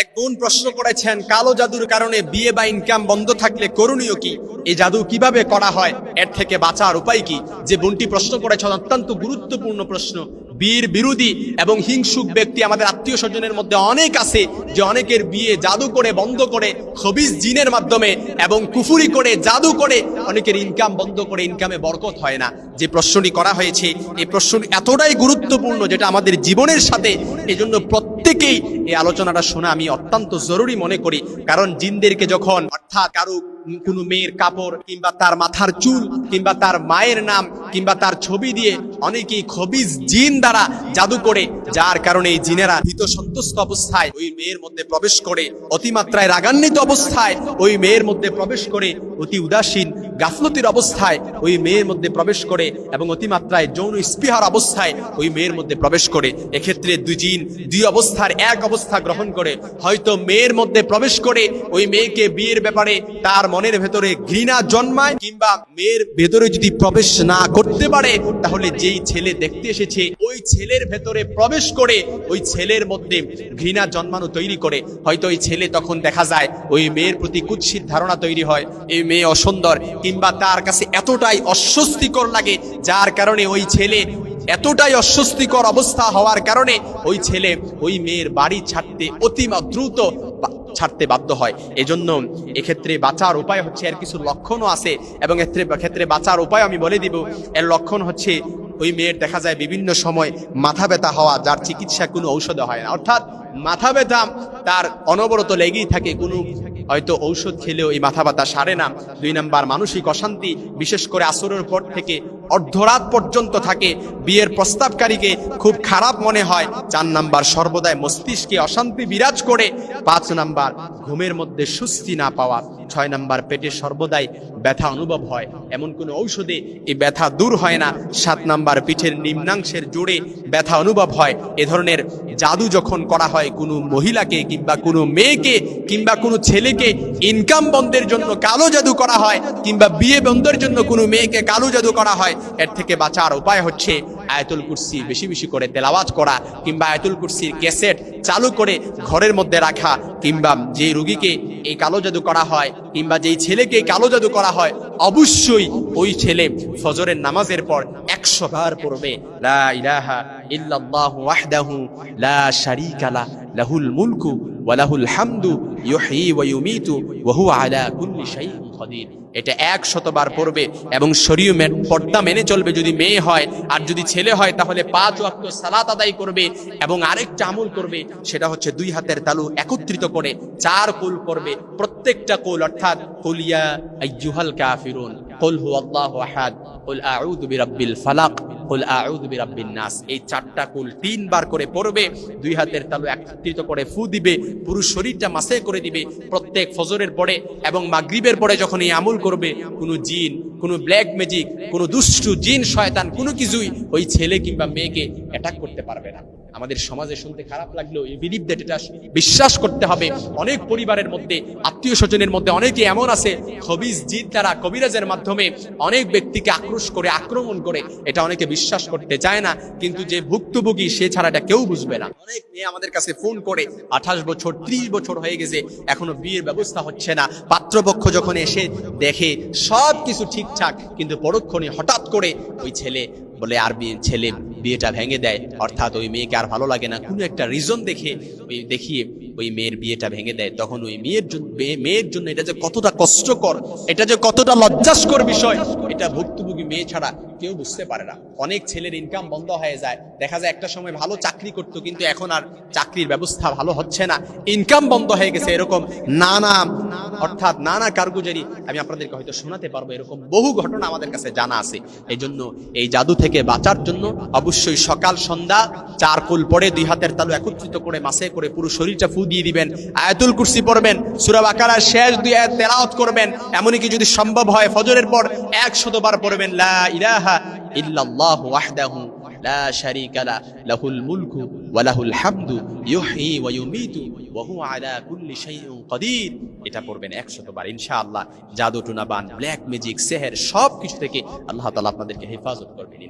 এক বোন প্রশ্ন করেছেন, কালো জাদুর কারণে বিয়ে বা ইনকাম বন্ধ থাকলে করণীয় কি? এই জাদু কীভাবে করা হয়? এর থেকে বাঁচার উপায় কি? যে বোনটি প্রশ্ন করেছেন, অত্যন্ত গুরুত্বপূর্ণ প্রশ্ন। বীর বিরোধী এবং হিংসুক ব্যক্তি আমাদের আত্মীয় স্বজনের মধ্যে অনেক আছে যে অনেকের বিয়ে জাদু করে, বন্ধ করে, খবিজ জিনের মাধ্যমে এবং কুফুরি করে, জাদু করে। অনেকের ইনকাম বন্ধ করে ইনকামে বরকত হয় না। যে প্রশ্নটি করা হয়েছে, এই প্রশ্নটি এতটাই গুরুত্বপূর্ণ যেটা আমাদের জীবনের সাথে, এজন্য প্রত্যেকেই এই আলোচনাটা শোনা আমি অত্যন্ত জরুরি মনে করি। কারণ জিনদেরকে যখন অর্থাৎ কারও কোনো মেয়ের কাপড় কিংবা তার মাথার চুল কিংবা তার মায়ের নাম কিংবা তার ছবি দিয়ে অনেকেই খবিজ জিন দ্বারা জাদু করে, যার কারণে এই জিনেরা ভীত সন্তুষ্ট অবস্থায় ওই মেয়ের মধ্যে প্রবেশ করে, অতিমাত্রায় রাগান্বিত অবস্থায় ওই মেয়ের মধ্যে প্রবেশ করে অতি উদাসীন গাফলতির অবস্থায় ওই মেয়ের মধ্যে প্রবেশ করে এবং অতিমাত্রায় যৌন স্পৃহার অবস্থায় ওই মেয়ের মধ্যে প্রবেশ করে। এক্ষেত্রে দুই জিন, দুই অবস্থার এক অবস্থা গ্রহণ করে। হয়তো মেয়ের মধ্যে প্রবেশ করে ওই মেয়েকে বিয়ের ব্যাপারে তার মনের ভেতরে ঘৃণা জন্মায়, কিংবা মেয়ের ভেতরে যদি প্রবেশ না করতে পারে, তাহলে যেই ছেলে দেখতে এসেছে, ওই ছেলের ভেতরে প্রবেশ করে ওই ছেলের মধ্যে ঘৃণা জন্মানো তৈরি করে। হয়তো ওই ছেলে তখন দেখা যায়, ওই মেয়ের প্রতি কুৎসিত ধারণা তৈরি হয়, এই মেয়ে অসুন্দর কিংবা তার কাছে এতটাই অস্বস্তিকর লাগে, যার কারণে ওই ছেলে এতটাই অস্বস্তিকর অবস্থা হওয়ার কারণে ওই ছেলে ওই মেয়ের বাড়ি ছাড়তে অতিমা দ্রুত ছাড়তে বাধ্য হয়। এজন্য এক্ষেত্রে বাঁচার উপায় হচ্ছে এর কিছু লক্ষণও আছে এবং এর ক্ষেত্রে বাঁচার উপায় আমি বলে দিব। এর লক্ষণ হচ্ছে ওই মেয়ের দেখা যায় বিভিন্ন সময় মাথা ব্যথা হওয়া, যার চিকিৎসা কোনো ঔষধ হয় না। অর্থাৎ মাথা ব্যথা তার অনবরত লেগেই থাকে, কোনো হয়তো ঔষধ খেলেও এই মাথা ব্যথা সারে না। দুই নাম্বার মানসিক অশান্তি, বিশেষ করে আসরের পর থেকে অর্ধরাত পর্যন্ত থাকে। বিয়ের প্রস্তাবকারীকে খুব খারাপ মনে হয়। চার নাম্বার সর্বদাই মস্তিষ্কে অশান্তি বিরাজ করে। পাঁচ নাম্বার ঘুমের মধ্যে সুস্থি না পাওয়া। ছয় নাম্বার পেটে সর্বদাই ব্যথা অনুভব হয়। এমন কোনো ঔষধে এই ব্যথা দূর হয় না। সাত নাম্বার পিঠের নিম্নাংশের জোরে ব্যথা অনুভব হয়। এ ধরনের জাদু যখন করা হয় কোনো মহিলাকে কিংবা কোনো মেয়েকে কিংবা কোনো ছেলেকে, ইনকাম বন্ধের জন্য কালো জাদু করা হয় কিংবা বিয়ে বন্ধের জন্য কোনো মেয়েকে কালো জাদু করা হয়। এর থেকে বাঁচার উপায় হচ্ছে আয়াতুল কুরসি। বেশি বেশি করে তেলাওয়াজ করা কিংবা আয়াতুল কুরসির ক্যাসেট চালু করে ঘরের মধ্যে রাখা কিংবা যে রুগীকে এই কালো জাদু করা হয় কিংবা যেই ছেলেকে কালো জাদু করা হয়, অবশ্যই ওই ছেলে ফজরের নামাজের পর একশো বার পড়বে। লা ইলাহা ইল্লাল্লাহু ওয়াহদাহু লা শারীকা লাহুল মুলকু ওয়া লাহুল হামদু ইউহয়ী ওয়া ইউমীতু ওয়া হুয়া আলা কুল্লি শাইইন কাদির এটা এক শতবার পড়বে এবং শরীয় পর্দা মেনে চলবে যদি মেয়ে হয়, আর যদি ছেলে হয়, তাহলে পাঁচ ওয়াক্ত সালাত আদায় করবে এবং আরেকটা আমল করবে, সেটা হচ্ছে দুই হাতের তালু একত্রিত করে চার কুল করবে প্রত্যেকটা কুল, অর্থাৎ কুলিয়া আইয়ুহাল কাফিরুন, কুল হুয়াল্লাহু আহাদ, কুল আউযু বিরাব্বিল ফালাক, কুল আউযু বিরাব্বিন নাস। এই চারটা কুল তিনবার করে পড়বে, দুই হাতের তালু একত্রিত করে ফু দিবে পুরো শরীরটা মাসে করে দিবে প্রত্যেক ফজরের পরে এবং মাগরীবের পরে যখন এই আমল করবে, কোনো জিন, কোনো ব্ল্যাক ম্যাজিক কোনো দুষ্টু জিন, শয়তান, কোনো কিছুই ওই ছেলে কিংবা মেয়েকে অ্যাটাক করতে পারবে না। আমাদের সমাজে শুনতে খারাপ লাগলেও এই বিলিভ দ্যাট এটা বিশ্বাস করতে হবে। অনেক পরিবারের মধ্যে, আত্মীয় স্বজনের মধ্যে অনেকে এমন আছে, খবিজ জিদ দ্বারা কবিরাজের মাধ্যমে অনেক ব্যক্তিকে আক্রোশ করে, আক্রমণ করে। এটা অনেকে বিশ্বাস করতে চায় না, কিন্তু যে ভুক্তভোগী, সে ছাড়া এটা কেউ বুঝবে না। অনেক মেয়ে আমাদের কাছে ফোন করে, আঠাশ বছর, ত্রিশ বছর হয়ে গেছে, এখনও বিয়ের ব্যবস্থা হচ্ছে না। পাত্রপক্ষ যখন এসে দেখে সব কিছু ঠিকঠাক, কিন্তু পরক্ষণে হঠাৎ করে ওই ছেলে বলে আর বিয়ে ছেলে বিয়েটা ভেঙে দেয়। অর্থাৎ ওই মেয়েকে আর ভালো লাগে না। কোনো একটা রিজন দেখে দেখিয়ে ওই মেয়ের বিয়েটা ভেঙে দেয়। তখন ওই মেয়ের মেয়ের জন্য এটা যে কতটা কষ্টকর, এটা যে কতটা লজ্জাস্কর বিষয়, এটা ভুক্তভোগী মেয়ে ছাড়া কেউ বুঝতে পারে না। অনেক ছেলের ইনকাম বন্ধ হয়ে যায়। দেখা যায় একটা সময় ভালো চাকরি করতো, কিন্তু এখন আর চাকরির ব্যবস্থা ভালো হচ্ছে না। ইনকাম বন্ধ হয়ে গেছে এরকম নানা অর্থাৎ নানা কারগুজারি আমি আপনাদেরকে হয়তো শোনাতে পারব, এরকম বহু ঘটনা আমাদের কাছে জানা আছে। এই জন্য এই জাদু থেকে বাঁচার জন্য অবশ্যই সকাল, সন্ধ্যা, চার কুল পরে দুই হাতের তালু একত্রিত করে, মাসে করে পুরো শরীরটা ফু দিয়ে দিবেন, আয়াতুল কুরসি পড়বেন, সূরা বাকারার শেষ দুই আয়াত তেলাওয়াত করবেন, এমনকি যদি সম্ভব হয় ফজরের পর একশতবার পড়বেন, লা ইলাহা ইল্লাল্লাহু ওয়াহদাহু লা শারীকা লাহুল মুলকু ওয়া লাহুল হামদু, ইউহয়ী ওয়া ইউমীতু। হুয়া আলা কুল্লি শাইইন কাদির। এটা পড়বেন 100 বার, ইনশাআল্লাহ। জাদু টুনাবান ব্ল্যাক ম্যাজিক, সেহের সব কিছু থেকে আল্লাহ তালা আপনাদেরকে হেফাজত করবেন।